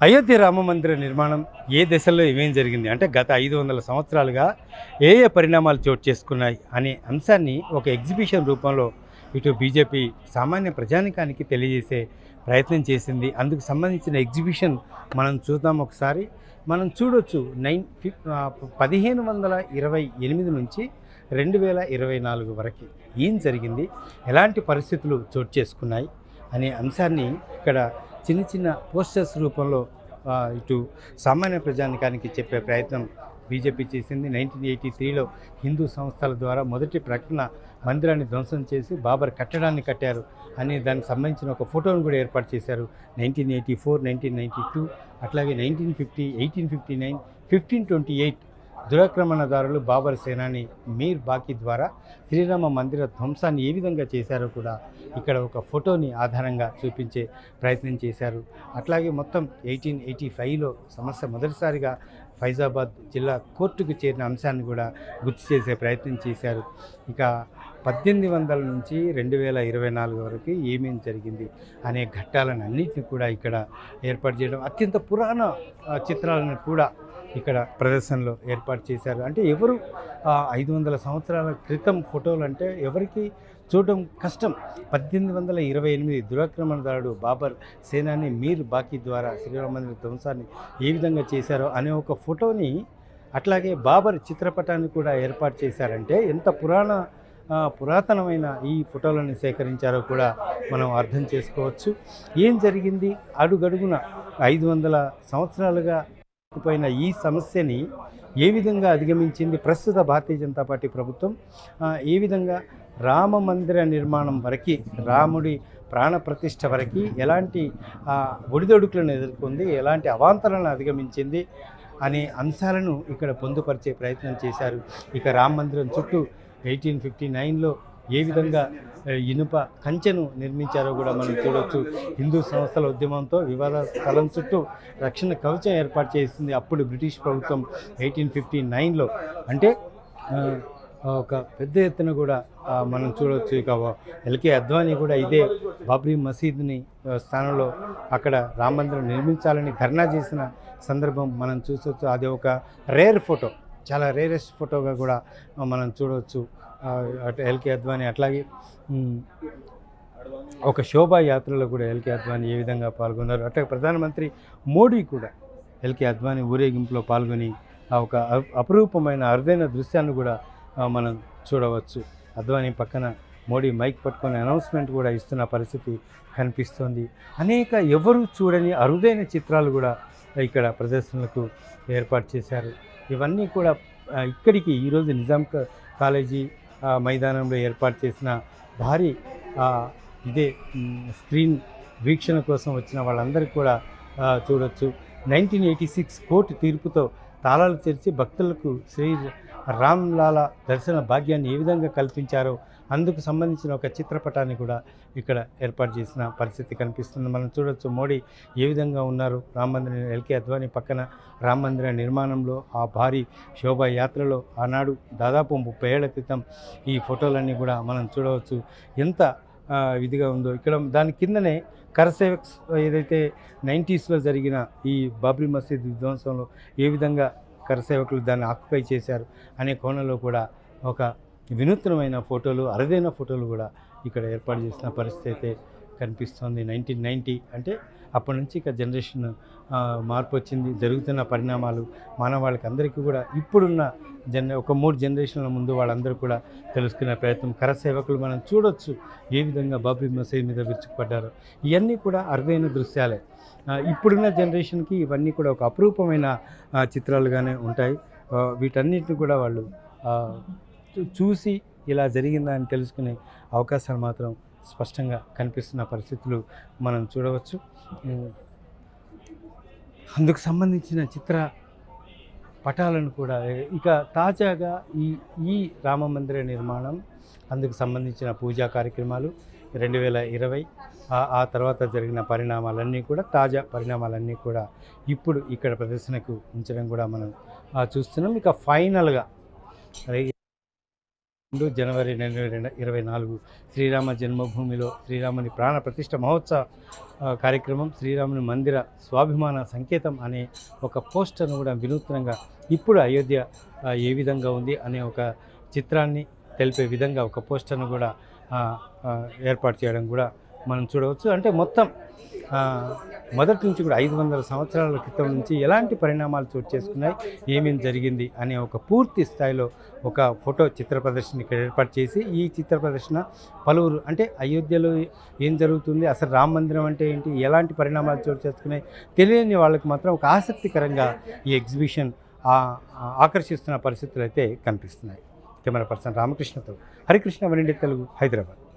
అయోధ్య రామ మందిర నిర్మాణం ఏ దశలో ఏమేం జరిగింది? అంటే గత ఐదు వందల సంవత్సరాలుగా ఏ ఏ పరిణామాలు చోటు చేసుకున్నాయి అనే అంశాన్ని ఒక ఎగ్జిబిషన్ రూపంలో ఇటు బీజేపీ సామాన్య ప్రజానికానికి తెలియజేసే ప్రయత్నం చేసింది. అందుకు సంబంధించిన ఎగ్జిబిషన్ మనం చూద్దాం ఒకసారి. మనం చూడొచ్చు నైన్ పదిహేను వందల ఇరవై ఎనిమిది నుంచి రెండు వేల ఇరవై నాలుగు వరకు ఏం జరిగింది? ఎలాంటి పరిస్థితులు చోటు చేసుకున్నాయి? అనే అంశాన్ని ఇక్కడ చిన్న చిన్న పోస్టర్స్ రూపంలో ఇటు సామాన్య ప్రజానికానికి చెప్పే ప్రయత్నం బీజేపీ చేసింది. నైన్టీన్ ఎయిటీ త్రీలో హిందూ సంస్థల ద్వారా మొదటి ప్రకటన మందిరాన్ని ధ్వంసం చేసి బాబర్ కట్టడాన్ని కట్టారు అని దానికి సంబంధించిన ఒక ఫోటోను కూడా ఏర్పాటు చేశారు. Nineteen eighty four nineteen ninety two అట్లాగే nineteen fifty eighteen fifty nine fifteen twenty eight దురాక్రమణదారులు Babur సేనాని మీర్ బాకీ ద్వారా శ్రీరామ మందిర ధ్వంసాన్ని ఏ విధంగా చేశారో కూడా ఇక్కడ ఒక ఫోటోని ఆధారంగా చూపించే ప్రయత్నం చేశారు. అట్లాగే మొత్తం ఎయిటీన్ ఎయిటీ ఫైవ్లో సమస్య మొదటిసారిగా ఫైజాబాద్ జిల్లా కోర్టుకు చేరిన అంశాన్ని కూడా గుర్తు చేసే ప్రయత్నం చేశారు. ఇక పద్దెనిమిది వందల నుంచి రెండు వేల ఇరవై నాలుగు వరకు ఏమేం జరిగింది అనే ఘట్టాలను అన్నింటినీ కూడా ఇక్కడ ఏర్పాటు చేయడం అత్యంత పురాణ చిత్రాలను కూడా ఇక్కడ ప్రదర్శనలో ఏర్పాటు చేశారు. అంటే ఎవరు ఐదు వందల సంవత్సరాల క్రితం ఫోటోలు అంటే ఎవరికి చూడడం కష్టం? పద్దెనిమిది వందల ఇరవై ఎనిమిది దురాక్రమణదారుడు బాబర్ సేనాని మీర్ బాకీ ద్వారా శ్రీరామ మందిర ధ్వంసాన్ని ఏ విధంగా చేశారో అనే ఒక ఫోటోని అట్లాగే బాబర్ చిత్రపటాన్ని కూడా ఏర్పాటు చేశారంటే ఎంత పురాణ పురాతనమైన ఈ ఫోటోలను సేకరించారో కూడా మనం అర్థం చేసుకోవచ్చు. ఏం జరిగింది? అడుగడుగున ఐదు వందల సంవత్సరాలుగా పోయిన ఈ సమస్యని ఏ విధంగా అధిగమించింది ప్రస్తుత భారతీయ జనతా పార్టీ ప్రభుత్వం? ఏ విధంగా రామ మందిర నిర్మాణం వరకు రాముడి ప్రాణప్రతిష్ట వరకు ఎలాంటి ఒడిదొడుకులను ఎదుర్కొంది? ఎలాంటి అవాంతరాలను అధిగమించింది? అనే అంశాలను ఇక్కడ పొందుపరిచే ప్రయత్నం చేశారు. ఇక రామ మందిరం చుట్టూ ఎయిటీన్ ఫిఫ్టీ నైన్లో ఏ విధంగా ఇనుప కంచెను నిర్మించారో కూడా మనం చూడవచ్చు హిందూ సంస్థల ఉద్యమంతో వివాద స్థలం చుట్టూ రక్షణ కవచం ఏర్పాటు చేసింది అప్పుడు బ్రిటిష్ ప్రభుత్వం ఎయిటీన్ ఫిఫ్టీ నైన్లో. అంటే ఒక పెద్ద ఎత్తున కూడా మనం చూడవచ్చు ఇక ఎల్కే అద్వానీ కూడా ఇదే బాబ్రీ మసీద్ని స్థానంలో అక్కడ రామ మందిరం నిర్మించాలని ధర్నా చేసిన సందర్భం మనం చూసొచ్చు. అది ఒక రేర్ ఫోటో చాలా రేరెస్ట్ ఫోటోగా కూడా మనం చూడవచ్చు అటు ఎల్కే అద్వానీ అట్లాగే ఒక శోభాయాత్రలో కూడా ఎల్కే అద్వానీ ఏ విధంగా పాల్గొన్నారు? అట్లాగే ప్రధానమంత్రి మోడీ కూడా ఎల్కే అద్వానీ ఊరేగింపులో పాల్గొని ఆ ఒక అపురూపమైన అరుదైన దృశ్యాన్ని కూడా మనం చూడవచ్చు. అద్వానీ పక్కన మోడీ మైక్ పట్టుకొని అనౌన్స్మెంట్ కూడా ఇస్తున్న పరిస్థితి కనిపిస్తోంది. అనేక ఎవరు చూడని అరుదైన చిత్రాలు కూడా ఇక్కడ ప్రదర్శనలకు ఏర్పాటు చేశారు. ఇవన్నీ కూడా ఇక్కడికి ఈరోజు నిజాం కాలేజీ మైదానంలో ఏర్పాటు చేసిన భారీ ఇదే స్క్రీన్ వీక్షణ కోసం వచ్చిన వాళ్ళందరికీ కూడా చూడొచ్చు. నైన్టీన్ ఎయిటీ సిక్స్ కోర్టు తీర్పుతో తాళాలు తెరిచి భక్తులకు శ్రీ రామ్లాల దర్శన భాగ్యాన్ని ఏ విధంగా కల్పించారో అందుకు సంబంధించిన ఒక చిత్రపటాన్ని కూడా ఇక్కడ ఏర్పాటు చేసిన పరిస్థితి కనిపిస్తుంది. మనం చూడొచ్చు మోడీ ఏ విధంగా ఉన్నారు. రామ మందిరం ఎల్కే అద్వానీ పక్కన రామ మందిర నిర్మాణంలో ఆ భారీ శోభాయాత్రలో ఆనాడు దాదాపు ముప్పై ఏళ్ళ క్రితం ఈ ఫోటోలన్నీ కూడా మనం చూడవచ్చు. ఎంత విధిగా ఇదిగా ఉందో ఇక్కడ దాని కిందనే కరసేవక్స్ ఏదైతే నైంటీస్లో జరిగిన ఈ బాబ్రీ మసీద్ విధ్వంసంలో ఏ విధంగా కరసేవకులు దాన్ని ఆక్యుపై చేశారు అనే కోణంలో కూడా ఒక వినూత్నమైన ఫోటోలు అరుదైన ఫోటోలు కూడా ఇక్కడ ఏర్పాటు చేసిన పరిస్థితి అయితే కనిపిస్తోంది నైన్టీన్ నైంటీ అంటే అప్పటి నుంచి ఇక జనరేషన్ మార్పు వచ్చింది జరుగుతున్న పరిణామాలు మానవాళికి అందరికీ కూడా ఇప్పుడున్న జన ఒక మూడు జనరేషన్ల ముందు వాళ్ళందరూ కూడా తెలుసుకునే ప్రయత్నం. కరసేవకులు మనం చూడొచ్చు ఏ విధంగా బాబ్రీ మసీద్ మీద విరుచుకుపడ్డారో. ఇవన్నీ కూడా అరుదైన దృశ్యాలే. ఇప్పుడున్న జనరేషన్కి ఇవన్నీ కూడా ఒక అపురూపమైన చిత్రాలుగానే ఉంటాయి. వీటన్నిటిని కూడా వాళ్ళు చూసి ఇలా జరిగిందా అని తెలుసుకునే అవకాశాలు మాత్రం స్పష్టంగా కనిపిస్తున్న పరిస్థితులు మనం చూడవచ్చు. అందుకు సంబంధించిన చిత్ర పటాలను కూడా ఇక తాజాగా ఈ ఈ రామ మందిర నిర్మాణం అందుకు సంబంధించిన పూజా కార్యక్రమాలు రెండు వేల ఇరవై ఆ తర్వాత జరిగిన పరిణామాలన్నీ కూడా తాజా పరిణామాలన్నీ కూడా ఇప్పుడు ఇక్కడ ప్రదర్శనకు ఉంచడం కూడా మనం చూస్తున్నాం. ఇక ఫైనల్గా రెండు జనవరి రెండు వేల ఇరవై నాలుగు శ్రీరామ జన్మభూమిలో శ్రీరాముని ప్రాణ ప్రతిష్ట మహోత్సవ కార్యక్రమం శ్రీరాముని మందిర స్వాభిమాన సంకేతం అనే ఒక పోస్టర్ను కూడా వినూత్నంగా ఇప్పుడు అయోధ్య ఏ విధంగా ఉంది అనే ఒక చిత్రాన్ని తెలిపే విధంగా ఒక పోస్టర్ను కూడా ఏర్పాటు చేయడం కూడా మనం చూడవచ్చు. అంటే మొత్తం మొదటి నుంచి కూడా ఐదు వందల సంవత్సరాల క్రితం నుంచి ఎలాంటి పరిణామాలు చోటు చేసుకున్నాయి ఏమేమి జరిగింది అనే ఒక పూర్తి స్థాయిలో ఒక ఫోటో చిత్ర ప్రదర్శన ఇక్కడ ఏర్పాటు చేసి ఈ చిత్ర ప్రదర్శన పలువురు అంటే అయోధ్యలో ఏం జరుగుతుంది అసలు రామ మందిరం అంటే ఏంటి ఎలాంటి పరిణామాలు చోటు చేసుకున్నాయి తెలియని వాళ్ళకి మాత్రం ఒక ఆసక్తికరంగా ఈ ఎగ్జిబిషన్ ఆకర్షిస్తున్న పరిస్థితులు అయితే కనిపిస్తున్నాయి. కెమెరా పర్సన్ రామకృష్ణతో హరికృష్ణ వనిండి తెలుగు హైదరాబాద్.